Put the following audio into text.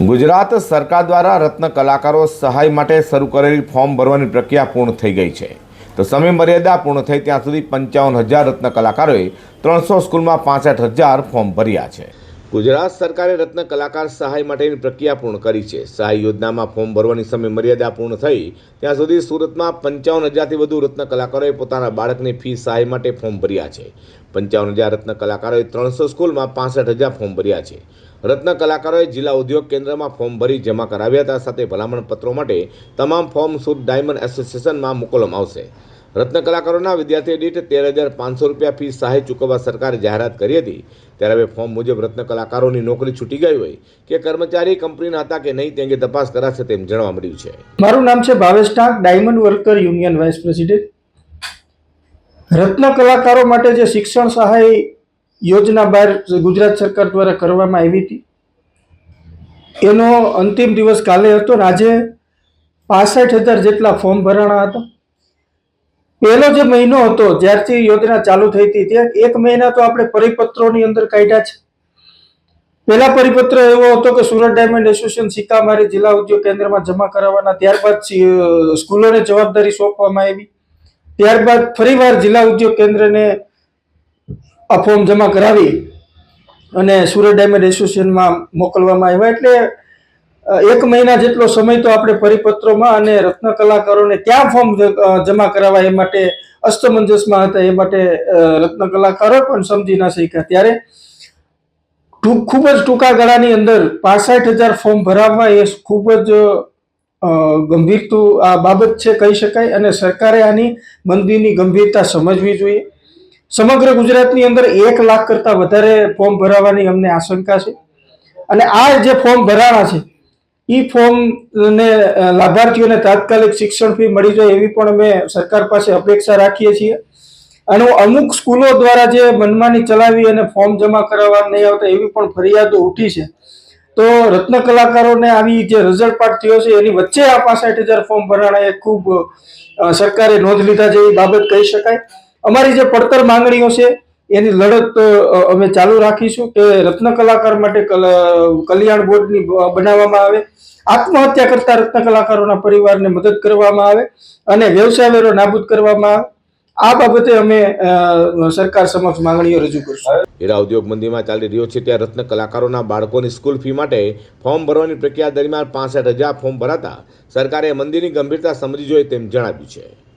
ગુજરાત સરકાર દ્વારા રત્ન કલાકારો સહાય માટે શરૂ કરેલી ફોર્મ ભરવાની પ્રક્રિયા પૂર્ણ થઈ ગઈ છે. તો સમય મર્યાદા પૂર્ણ થઈ ત્યાં સુધી પંચાવન હજાર રત્ન કલાકારોએ ત્રણસો સ્કૂલમાં પાસઠ હજાર ફોર્મ ભર્યા છે. ગુજરાત સરકારે રત્ન કલાકાર સહાય માટેની પ્રક્રિયા પૂર્ણ કરી છે. સહાય યોજનામાં ફોર્મ ભરવાની સમય મર્યાદા પૂર્ણ થઈ, ત્યાં સુધી સુરતમાં પંચાવન હજારથી વધુ રત્ન કલાકારોએ પોતાના બાળકની ફી સહાય માટે ફોર્મ ભર્યા છે. પંચાવન હજાર રત્ન કલાકારોએ ત્રણસો સ્કૂલમાં પાસઠ હજાર ફોર્મ ભર્યા છે. રત્ન કલાકારોએ જિલ્લા ઉદ્યોગ કેન્દ્રમાં ફોર્મ ભરી જમા કરાવ્યા હતા, સાથે ભલામણ પત્રો માટે તમામ ફોર્મ સુરત ડાયમંડ એસોસિએશનમાં મોકલવામાં આવશે. રત્ન કલાકારોના વિદ્યાર્થી દીઠ તેર હજાર પાંચસો રૂપિયા ફી સહાય ચૂકવવા સરકારે જાહેરાત કરી હતી. ત્યારે હવે ફોર્મ મુજબ રત્ન કલાકારોની નોકરી છૂટી ગઈ હોય કે કર્મચારી કંપનીના હતા કે નહીં તે અંગે તપાસ કરાશે તેમ જાણવા મળ્યું છે. મારું નામ છે Bhavesh Tank, diamond worker union vice president. રત્ન કલાકારો માટે જે શિક્ષણ સહાય યોજના બહાર ગુજરાત સરકાર દ્વારા કરવામાં આવી હતી, એનો અંતિમ દિવસ કાલે હતો ને આજે પાસઠ હજાર જેટલા ફોર્મ ભરાણા હતા. પહેલો જે મહિનો હતો જ્યારથી યોજના ચાલુ થઈ હતી ત્યાં એક મહિના તો આપણે પરિપત્રોની અંદર કાઢ્યા છે. પહેલા પરિપત્ર એવો હતો કે સુરત ડાયમંડ એસોસિએશન સિક્કામારી જિલ્લા ઉદ્યોગ કેન્દ્રમાં જમા કરાવવાના, ત્યારબાદ સ્કૂલોને જવાબદારી સોંપવામાં આવી. ત્યારબાદ ફરીવાર જિલ્લા ઉદ્યોગ કેન્દ્રને આ ફોર્મ જમા કરાવી અને સુરત ડાયમંડ એસોસિએશનમાં મોકલવામાં આવ્યા. એટલે એક મહિના જેટલો સમય તો આપણે પરિપત્રોમાં અને રત્ન કલાકારોને ક્યાં ફોર્મ જમા કરાવવા એ માટે અસ્તમંજસમાં હતા, એ માટે રત્ન કલાકારો પણ સમજી ના શક્યા. ત્યારે ટૂંક, ખૂબ જ ટૂંકા ગાળાની અંદર પાસઠ હજાર ફોર્મ ભરાવવા એ ખૂબ જ ગંભીરતું આ બાબત છે કહી શકાય અને સરકારે આની મંદીની ગંભીરતા સમજવી જોઈએ. સમગ્ર ગુજરાતની અંદર એક લાખ કરતાં વધારે ફોર્મ ભરાવાની અમને આશંકા છે. અને આ જે ફોર્મ ભરાણા છે એ ફોર્મને લાભાર્થીઓને તાત્કાલિક શિક્ષણ ફી મળી જાય એવી પણ અમે સરકાર પાસે અપેક્ષા રાખીએ છીએ. અને અમુક સ્કૂલો દ્વારા જે મનમાની ચલાવી અને ફોર્મ જમા કરાવવા નહીં આવતા એવી પણ ફરિયાદો ઉઠી છે. તો રત્ન કલાકારોને આવી જે રિઝલ્ટ પાર્ટ થયો છે, એની વચ્ચે આ પાસઠ હજાર ફોર્મ ભરાણા એ ખૂબ સરકારે નોંધ લીધા જેવી બાબત કહી શકાય. અમારી જે પડતર માંગણીઓ છે એની લડત અમે ચાલુ રાખીશું કે રત્ન કલાકાર માટે કલ- કલ્યાણ બોર્ડની બનાવવામાં આવે. આત્મહત્યા કરતા રત્ન કલાકારોના પરિવારને મદદ કરવામાં આવે અને વ્યવસાય વેરો નાબૂદ કરવામાં આવે. આ બાબતે અમે સરકાર સમક્ષ માંગણીઓ રજૂ કરીશું. હીરા ઉદ્યોગ મંદીમાં ચાલી રહ્યો છે ત્યાં રત્ન કલાકારોના બાળકોની સ્કૂલ ફી માટે ફોર્મ ભરવાની પ્રક્રિયા દરમિયાન પાસઠ હજાર ફોર્મ ભરાતા સરકારે મંદિરની ગંભીરતા સમજી જોઈએ તેમ જણાવ્યું છે.